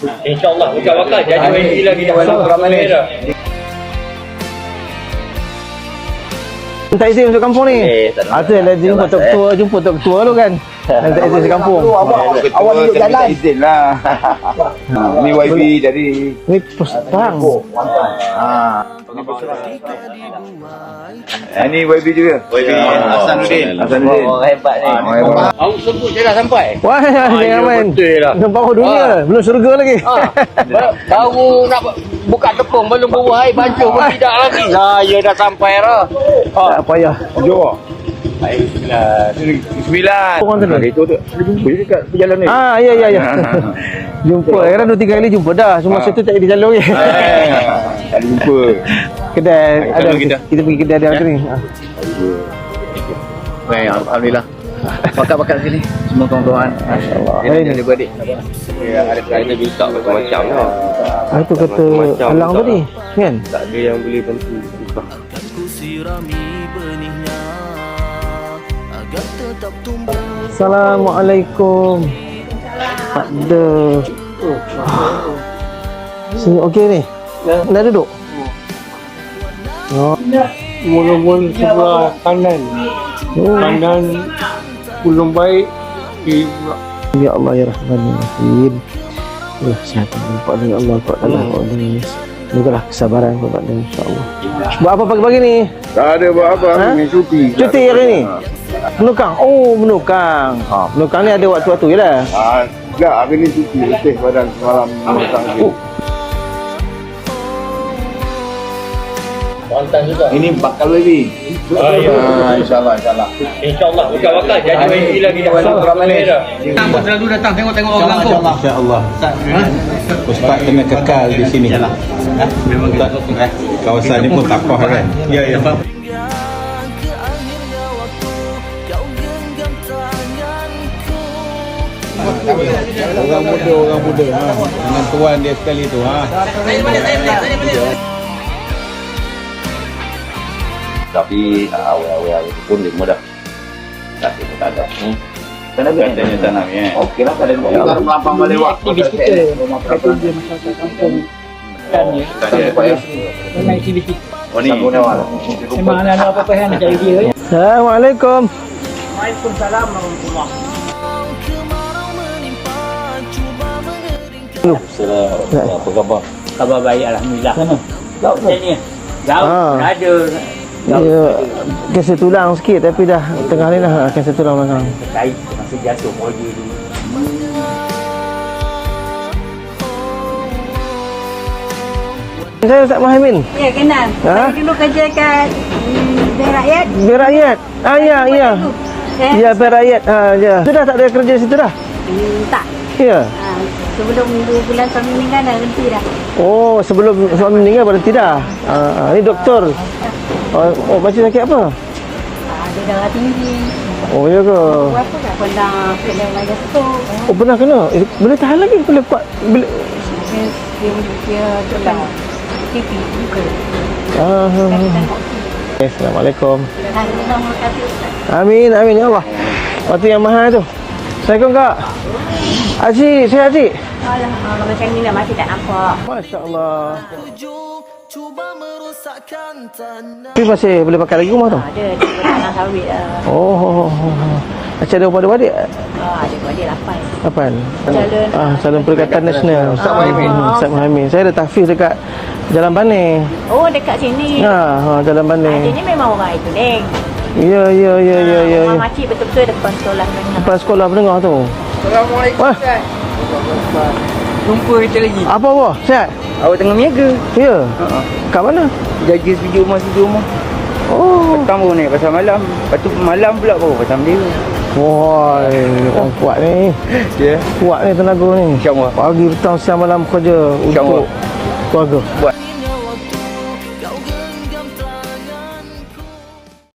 InsyaAllah bukan jadi YB lagi dah. Merah. Minta izin masuk kampung ni. Eh, tak Ah lah jumpa tok ketua, jumpa tok ketua tu kan. Minta izin masuk kampung. Awak tunjuk jalan. izin lah. ni YB dari Ni pustang. ha. Ha, ni YB juga. YB Hasanuddin. Hasanuddin. Oh, hebat ni. Oh, hebat. Aku sebut je dah sampai. Wah, jangan ya, main. betul lah. Nampak baru dunia, belum surga lagi. Baru nak buka tepung belum bubuh air bancuh pun tidak lagi. Lah, ya dah sampai dah. Ha. Tak payah. Jom. Sembilan. Orang tu ni. Itu tu. Jumpa je dekat perjalanan ni. Ah, ya ya ya. jumpa. Kadang dua tiga kali jumpa dah. Cuma Ah. situ tak ada jalur lagi. Tak ada jumpa. Kedai ada kita. kita pergi kedai dia ni. Ah. Baik, Alhamdulillah. Bakat-bakat sini. Semua kawan-kawan. Masya-Allah. Dia Baik. ada adik-beradik. Ada kena minta macam-macam lah. Ah, itu kata tak. tadi, kan? Tak ada yang boleh bantu. Assalamualaikum. Ada. Sini okey ni. Dah duduk. Oh. mula-mula sebelah kanan oh. kanan belum baik Ya Allah ya Rahman ya Rahim. Ya sihat nampak ya Allah kau Allah kau ni. Semoga kesabaran kau pada insya-Allah. Buat apa pagi-pagi ni? Tak ada buat apa. Ha? Ni cuti. Cuti hari ni. Menukang. Oh, menukang. Ha, menukang ni ada waktu-waktu je lah. Ah, enggak, hari ni cuti. Letih badan semalam. Menentang Oh. Kuantan juga. Ini bakal lagi. Ah, ya. Ah, insyaAllah, insyaAllah. InsyaAllah bukan bakal jadi YB lagi dah. Merah. Tambah selalu datang tengok-tengok orang kampung. InsyaAllah Ustaz kena kekal di sini Ustaz, Kawasan ni pun takoh kan Ya ya Orang muda, orang muda ha. Dengan tuan dia sekali tu ha. Tapi ah, awal-awal itu pun lima dah. Tak ada, tak ada. Hmm. Tanam ni? Tanya tanam ya. Okey lah, kalau kita baru melampang melewat. aktivis kita dia masyarakat kampung kan ya dengan aktiviti Oh ni. memang ada apa-apa yang nak cari dia ya Assalamualaikum. Waalaikumsalam warahmatullahi Apa khabar? khabar baik alhamdulillah sana laut ni laut Ah. ada Ya, kanser tulang sikit tapi dah tengah ni dah kanser tulang belakang. kait masa jatuh proje dulu Saya Ustaz Muhammad. Ya, kenal. Ha? Saya dulu kerja kat mm, Bank Rakyat. Biar rakyat. Ah ya ya. Ya biar rakyat. Ha ya. Sudah tak ada kerja situ dah? Hmm, tak. Ya. Ha, sebelum 2 bulan suami meninggal dah berhenti dah. Oh, sebelum suami meninggal berhenti dah. Ah, ah, ni doktor. Oh, oh macam sakit apa? Ha, ada darah tinggi. Oh ya ke? Berapa tak pernah kena mayat stroke. Oh pernah kena. Eh, boleh tahan lagi boleh buat boleh. Dia, dia, dia TV. Ah, ah, ah. Okay, Assalamualaikum. Amin, amin ya Allah. Waktu yang mahal tu. Assalamualaikum kak. Haji, saya Haji. Alah, kalau macam ni dah masih tak nampak. Masya Allah. Tapi masih boleh pakai lagi rumah tu? Ada, dia tanah sawit lah. Oh, oh, oh, oh. Macam ada pada adik Ha, ada pada lapan. Calon. Ah, calon Perikatan Nasional. Ustaz Muhammad. Ustaz Muhammad. Saya ada tahfiz dekat Jalan Baning. Oh, dekat sini. Ha, ha Jalan Baning. Adanya memang orang itu, Neng. Ya, ya, ya, ya, ya. Rumah ya. makcik betul-betul depan sekolah menengah. Lepas sekolah menengah tu. Assalamualaikum. Wah, Jumpa kita lagi. apa awak? Sihat? Awak tengah miaga. Ya. Kat mana? Jaga setuju rumah setuju rumah. Oh. Petang baru naik pasal malam. Lepas tu malam pula baru pasal dia. Wah, orang kuat ni. Ya. Kuat ni tenaga ni. InsyaAllah. Pagi, petang, siang, malam kerja untuk keluarga. Buat.